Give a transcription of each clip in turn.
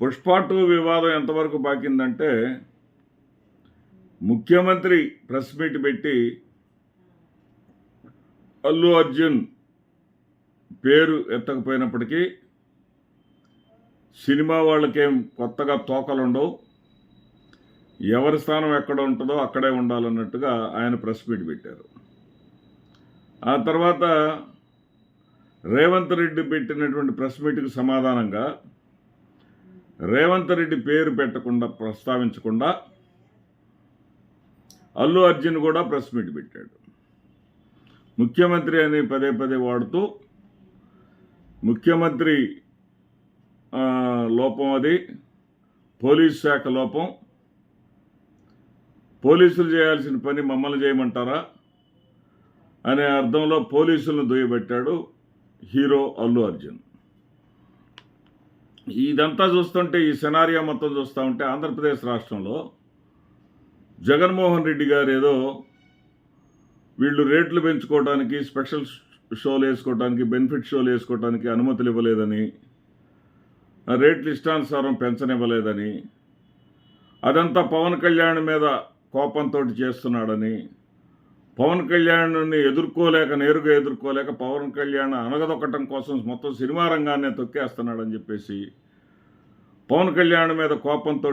Pushpa two వివాదం ఎంతవరకు పాకిందంటే ముఖ్యమంత్రి ప్రెస్ మీట్ పెట్టి అల్లు అర్జున్ పేరు ఎత్తకపోయినప్పటికీ సినిమా వాళ్ళకేం కొత్తగా తోకలు ఉండవు ఎవరి స్థానం ఎక్కడ ఉంటుందో అక్కడే ఉండాలన్నట్టుగా ఆయన ప్రెస్ మీట్ పెట్టారు. ఆ తర్వాత రేవంత్ రెడ్డి పెట్టినటువంటి ప్రెస్ మీట్కి సమాధానంగా రేవంత్ రెడ్డి పేరు పెట్టకుండా ప్రస్తావించకుండా అల్లు అర్జున్ కూడా ప్రెస్ మీట్ పెట్టాడు. ముఖ్యమంత్రి అని పదే పదే వాడుతూ ముఖ్యమంత్రి లోపం అది పోలీస్ శాఖ లోపం. పోలీసులు చేయాల్సిన పని మమ్మల్ని చేయమంటారా? అనే అర్థంలో పోలీసులను దుయ్యబెట్టాడు హీరో అల్లు అర్జున్. ఇదంతా చూస్తుంటే ఈ సెనారియా మొత్తం చూస్తూ ఉంటే ఆంధ్రప్రదేశ్ రాష్ట్రంలో జగన్మోహన్ రెడ్డి గారు ఏదో వీళ్ళు రేట్లు పెంచుకోవడానికి స్పెషల్ షోలు వేసుకోవడానికి బెనిఫిట్ షోలు వేసుకోవడానికి అనుమతులు ఇవ్వలేదని ఆ రేట్లు ఇష్టానుసారం పెంచనివ్వలేదని అదంతా పవన్ కళ్యాణ్ మీద కోపంతో చేస్తున్నాడని పవన్ కళ్యాణ్ని ఎదుర్కోలేక నేరుగా ఎదుర్కోలేక పవన్ కళ్యాణ్ అనగదొక్కటం కోసం మొత్తం సినిమా రంగాన్నే తొక్కేస్తున్నాడని చెప్పేసి పవన్ కళ్యాణ్ మీద కోపంతో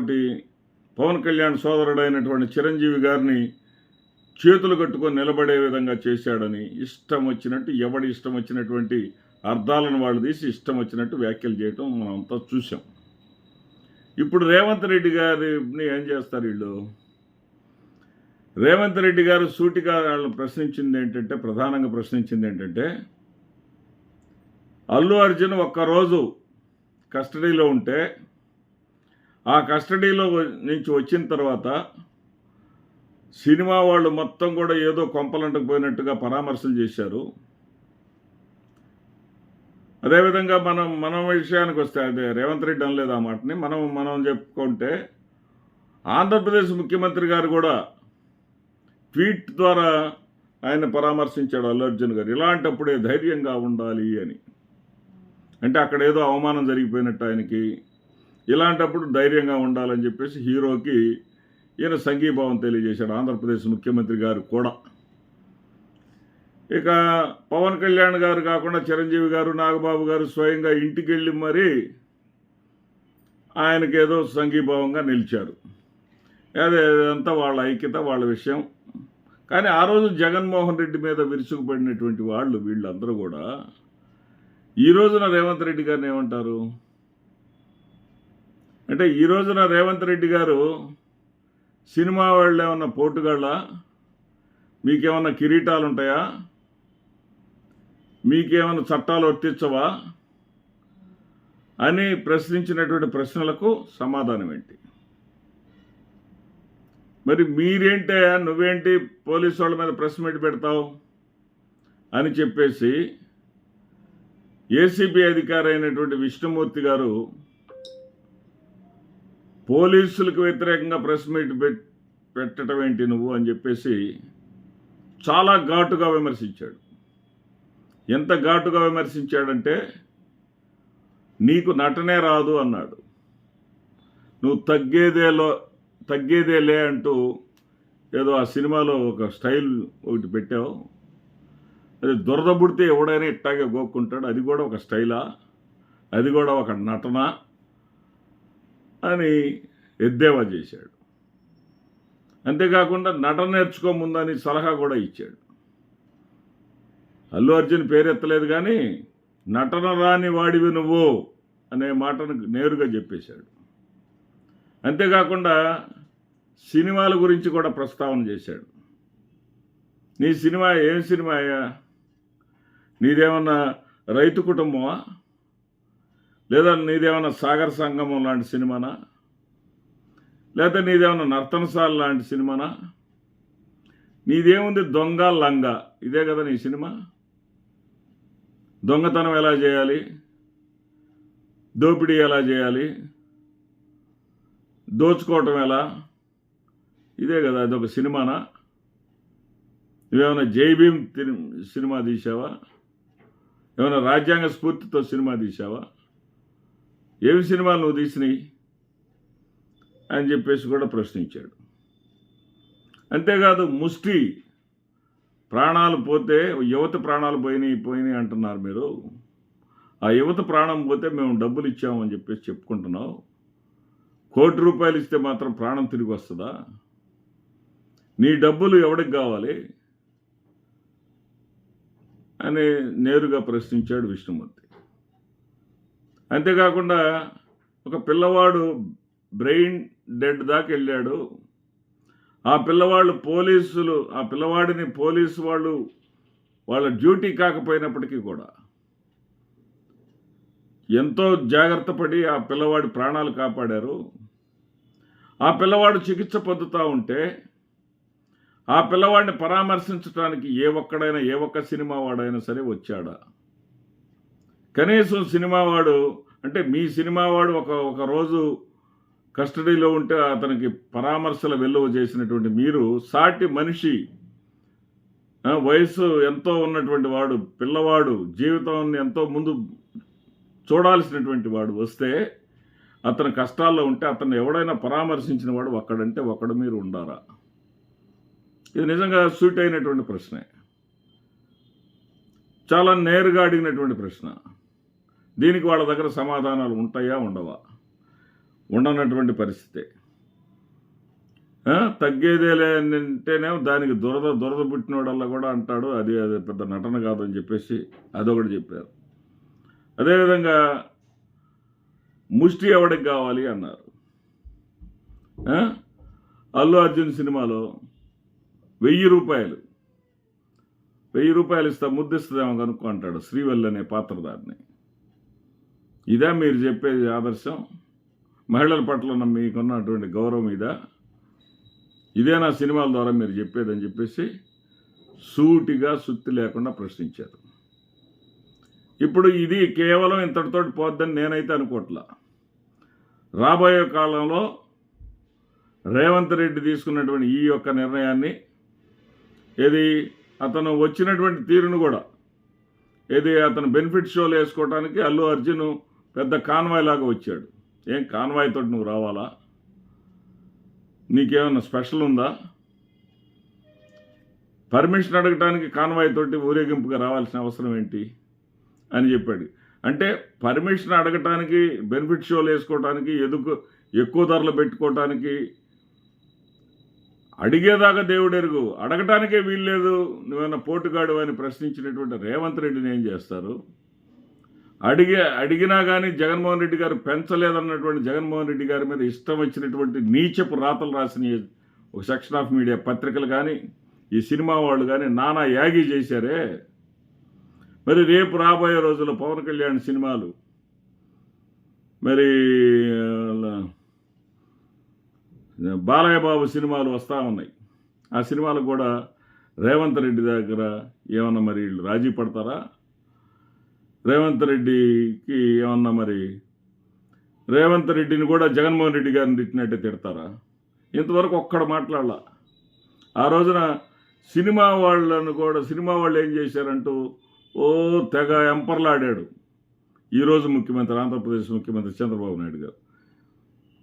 పవన్ కళ్యాణ్ సోదరుడైనటువంటి చిరంజీవి గారిని చేతులు కట్టుకొని నిలబడే విధంగా చేశాడని ఇష్టం వచ్చినట్టు ఎవడి ఇష్టం వచ్చినటువంటి అర్థాలను వాళ్ళు తీసి ఇష్టం వచ్చినట్టు వ్యాఖ్యలు చేయటం మనం అంతా చూసాం ఇప్పుడు రేవంత్ రెడ్డి గారిని ఏం చేస్తారు వీళ్ళు? రేవంత్ రెడ్డి గారు సూటిగా వాళ్ళని ప్రశ్నించింది ఏంటంటే ప్రధానంగా ప్రశ్నించింది ఏంటంటే అల్లు అర్జున్ ఒక్కరోజు కస్టడీలో ఉంటే ఆ కస్టడీలో నుంచి వచ్చిన తర్వాత సినిమా వాళ్ళు మొత్తం కూడా ఏదో కొంపలంటకు పోయినట్టుగా పరామర్శలు చేశారు. అదేవిధంగా మనం మన విషయానికి వస్తే అదే రేవంత్ రెడ్డి అనలేదు ఆ మాటని మనం మనం చెప్పుకుంటే ఆంధ్రప్రదేశ్ ముఖ్యమంత్రి గారు కూడా ట్వీట్ ద్వారా ఆయన పరామర్శించాడు అల్లు అర్జున్ గారు. ఇలాంటప్పుడే ధైర్యంగా ఉండాలి అని. అంటే అక్కడ ఏదో అవమానం జరిగిపోయినట్టు ఆయనకి. ఇలాంటప్పుడు ధైర్యంగా ఉండాలని చెప్పేసి హీరోకి ఈయన సంఘీభావం తెలియజేశాడు ఆంధ్రప్రదేశ్ ముఖ్యమంత్రి గారు కూడా. ఇక పవన్ కళ్యాణ్ గారు కాకుండా చిరంజీవి గారు నాగబాబు గారు స్వయంగా ఇంటికి వెళ్ళి మరీ ఆయనకేదో సంఘీభావంగా నిలిచారు. అదే అంతా వాళ్ళ ఐక్యత వాళ్ళ విషయం. కానీ ఆ రోజు జగన్మోహన్ రెడ్డి మీద విరుచుకుపడినటువంటి వాళ్ళు వీళ్ళందరూ కూడా ఈ రోజున రేవంత్ రెడ్డి గారిని ఏమంటారు? అంటే ఈ రోజున రేవంత్ రెడ్డి గారు సినిమా వాళ్ళు ఏమన్నా పోటుగాళ్ళ? మీకేమన్నా కిరీటాలు ఉంటాయా మీకేమైనా చట్టాలు వర్తించవా? అని ప్రశ్నించినటువంటి ప్రశ్నలకు సమాధానం ఏంటి మరి మీరేంటే నువ్వేంటి పోలీసు వాళ్ళ మీద ప్రెస్ మీట్ పెడతావు? అని చెప్పేసి ఏసీబీ అధికారి అయినటువంటి విష్ణుమూర్తి గారు పోలీసులకు వ్యతిరేకంగా ప్రెస్ మీట్ పెట్టడం ఏంటి నువ్వు అని చెప్పేసి చాలా ఘాటుగా విమర్శించాడు. ఎంత ఘాటుగా విమర్శించాడంటే నీకు నటనే రాదు అన్నాడు. నువ్వు తగ్గేదేలో తగ్గేదే లే అంటూ ఏదో ఆ సినిమాలో ఒక స్టైల్ ఒకటి పెట్టావు. అది దురద పుడితే ఎవడైనా ఇట్టాగే గోక్కుంటాడు. అది కూడా ఒక స్టైలా? అది కూడా ఒక నటన? అని ఎద్దేవా చేశాడు. అంతేకాకుండా నటన నేర్చుకో ముందని సలహా కూడా ఇచ్చాడు. అల్లు అర్జున్ పేరెత్తలేదు కానీ నటన రాని వాడివి నువ్వు అనే మాటను నేరుగా చెప్పేశాడు. అంతేకాకుండా సినిమాల గురించి కూడా ప్రస్తావన చేశాడు. నీ సినిమా ఏం సినిమా అయ్యా? నీదేమన్నా రైతు కుటుంబమా? లేదా నీదేమన్నా సాగర సంగమం లాంటి సినిమానా? లేదా నీదేమన్నా నర్తనశాల లాంటి సినిమానా? నీదేముంది దొంగ లంగ? ఇదే కదా నీ సినిమా? దొంగతనం ఎలా చేయాలి? దోపిడీ ఎలా చేయాలి? దోచుకోవటం ఎలా? ఇదే కదా అదొక సినిమానా? నువ్వేమైనా జై భీమ్ తిని- సినిమా తీసావా ఏమైనా రాజ్యాంగ స్ఫూర్తితో సినిమా తీసావా ఏవి సినిమాలు నువ్వు తీసినాయి? అని చెప్పేసి కూడా ప్రశ్నించాడు. అంతేకాదు ముష్టి ప్రాణాలు పోతే యువత ప్రాణాలు పోయినాయి పోయినాయి అంటున్నారు మీరు. ఆ యువత ప్రాణం పోతే మేము డబ్బులు ఇచ్చామని చెప్పేసి చెప్పుకుంటున్నావు. కోటి రూపాయలు ఇస్తే మాత్రం ప్రాణం తిరిగి వస్తుందా? నీ డబ్బులు ఎవడికి కావాలి? అని నేరుగా ప్రశ్నించాడు విష్ణుమూర్తి. అంతేకాకుండా ఒక పిల్లవాడు బ్రెయిన్ డెడ్ దాకా వెళ్ళాడు. ఆ పిల్లవాళ్ళు పోలీసులు ఆ పిల్లవాడిని పోలీసు వాళ్ళు వాళ్ళ డ్యూటీ కాకపోయినప్పటికీ కూడా ఎంతో జాగ్రత్త పడి ఆ పిల్లవాడి ప్రాణాలు కాపాడారు. ఆ పిల్లవాడు చికిత్స పొందుతూ ఉంటే ఆ పిల్లవాడిని పరామర్శించడానికి ఏ ఒక్కడైనా ఏ ఒక్క సినిమా వాడైనా సరే వచ్చాడా? కనీసం సినిమా వాడు అంటే మీ సినిమా వాడు ఒక ఒక రోజు కస్టడీలో ఉంటే అతనికి పరామర్శల వెల్లువ చేసినటువంటి మీరు సాటి మనిషి వయసు ఎంతో ఉన్నటువంటి వాడు పిల్లవాడు జీవితాన్ని ఎంతో ముందు చూడాల్సినటువంటి వాడు వస్తే అతను కష్టాల్లో ఉంటే అతను ఎవడైనా పరామర్శించిన వాడు ఒక్కడంటే ఒక్కడు మీరు ఉండారా? ఇది నిజంగా సూట్ అయినటువంటి ప్రశ్నే. చాలా నేరుగా అడిగినటువంటి ప్రశ్న. దీనికి వాళ్ళ దగ్గర సమాధానాలు ఉంటాయా ఉండవా? ఉండనటువంటి పరిస్థితి. తగ్గేదేలే అని దానికి దురద దురద పుట్టినోడల్లా కూడా అంటాడు. అది అది పెద్ద నటన కాదని చెప్పేసి అదొకటి చెప్పారు. అదేవిధంగా ముష్టి ఎవడికి కావాలి అన్నారు. అల్లు అర్జున్ సినిమాలో వెయ్యి రూపాయలు. వెయ్యి రూపాయలు ఇస్తా ముద్దిస్తుందేమో కనుక్కో అంటాడు శ్రీవల్లి అనే పాత్రధారిని ఇదా మీరు చెప్పేది ఆదర్శం? మహిళల పట్ల ఉన్న మీకున్నటువంటి గౌరవం ఇదా? ఇదే నా సినిమాల ద్వారా మీరు చెప్పేదని చెప్పేసి సూటిగా సుత్తి లేకుండా ప్రశ్నించారు. ఇప్పుడు ఇది కేవలం ఇంతటితో పోద్దని నేనైతే అనుకోవట్లా రాబోయే కాలంలో రేవంత్ రెడ్డి తీసుకున్నటువంటి ఈ యొక్క నిర్ణయాన్ని ఏది? అతను వచ్చినటువంటి తీరును కూడా. ఏది? అతను బెనిఫిట్ షోలు వేసుకోవడానికి అల్లు అర్జున్ పెద్ద కాన్వాయ్ లాగా వచ్చాడు. ఏం కాన్వాయ్ తోటి నువ్వు రావాలా? నీకేమన్నా స్పెషల్ ఉందా? పర్మిషన్ అడగటానికి కాన్వాయ్ తోటి ఊరేగింపుగా రావాల్సిన అవసరం ఏంటి? అని చెప్పాడు. అంటే పర్మిషన్ అడగటానికి బెనిఫిట్ షోలు వేసుకోవటానికి ఎదుకు ఎక్కువ ధరలు పెట్టుకోవటానికి అడిగేదాకా దేవుడు ఎరుగు. అడగటానికే వీల్లేదు. నువ్వేమన్నా పోటుగాడు అని ప్రశ్నించినటువంటి రేవంత్ రెడ్డిని ఏం చేస్తారు? అడిగే అడిగినా కానీ జగన్మోహన్ రెడ్డి గారు పెంచలేదన్నటువంటి జగన్మోహన్ రెడ్డి గారి మీద ఇష్టం వచ్చినటువంటి నీచపు రాతలు రాసిన ఒక సెక్షన్ ఆఫ్ మీడియా పత్రికలు కానీ ఈ సినిమా వాళ్ళు కానీ నానా యాగి చేశారే. మరి రేపు రాబోయే రోజుల్లో పవన్ కళ్యాణ్ సినిమాలు. మరి బాలయ్య బాబు సినిమాలు వస్తూ ఉన్నాయి. ఆ సినిమాలకు కూడా రేవంత్ రెడ్డి దగ్గర ఏమన్నా మరి వీళ్ళు రాజీ పడతారా? రేవంత్ రెడ్డికి ఏమన్నా మరి రేవంత్ రెడ్డిని కూడా జగన్మోహన్ రెడ్డి గారిని తిట్టినట్టే తిడతారా? ఇంతవరకు ఒక్కడ మాట్లాడాల. ఆ రోజున సినిమా వాళ్ళను కూడా సినిమా వాళ్ళు ఏం చేశారంటూ ఓ తెగ ఎంపర్లాడాడు. ఈరోజు ముఖ్యమంత్రి ఆంధ్రప్రదేశ్ ముఖ్యమంత్రి చంద్రబాబు నాయుడు గారు.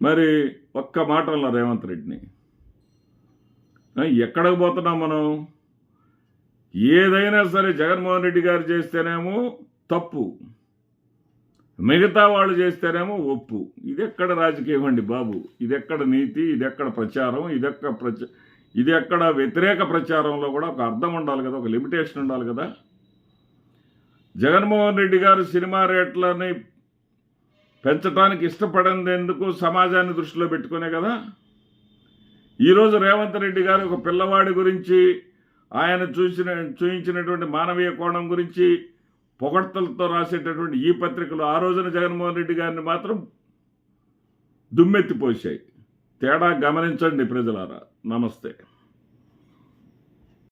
మరి ఒక్క మాట అన్న రేవంత్ రెడ్డిని. ఎక్కడికి పోతున్నాం మనం? ఏదైనా సరే జగన్మోహన్ రెడ్డి గారు చేస్తేనేమో తప్పు. మిగతా వాళ్ళు చేస్తేనేమో ఒప్పు. ఇది ఎక్కడ రాజకీయం అండి బాబు? ఇది ఎక్కడ నీతి? ఇది ఎక్కడ ప్రచారం? ఇది ప్రచ ఇది ఎక్కడ వ్యతిరేక ప్రచారంలో కూడా ఒక అర్థం ఉండాలి కదా ఒక లిమిటేషన్ ఉండాలి కదా? జగన్మోహన్ రెడ్డి గారు సినిమా రేట్లని పెంచడానికి ఇష్టపడేందుకు సమాజాన్ని దృష్టిలో పెట్టుకునే కదా? ఈరోజు రేవంత్ రెడ్డి గారు ఒక పిల్లవాడి గురించి ఆయన చూసిన చూయించినటువంటి మానవీయ కోణం గురించి పొగడ్తలతో రాసేటటువంటి ఈ పత్రికలు ఆ రోజున జగన్మోహన్ రెడ్డి గారిని మాత్రం దుమ్మెత్తిపోసాయి తేడా గమనించండి ప్రజలారా. నమస్తే.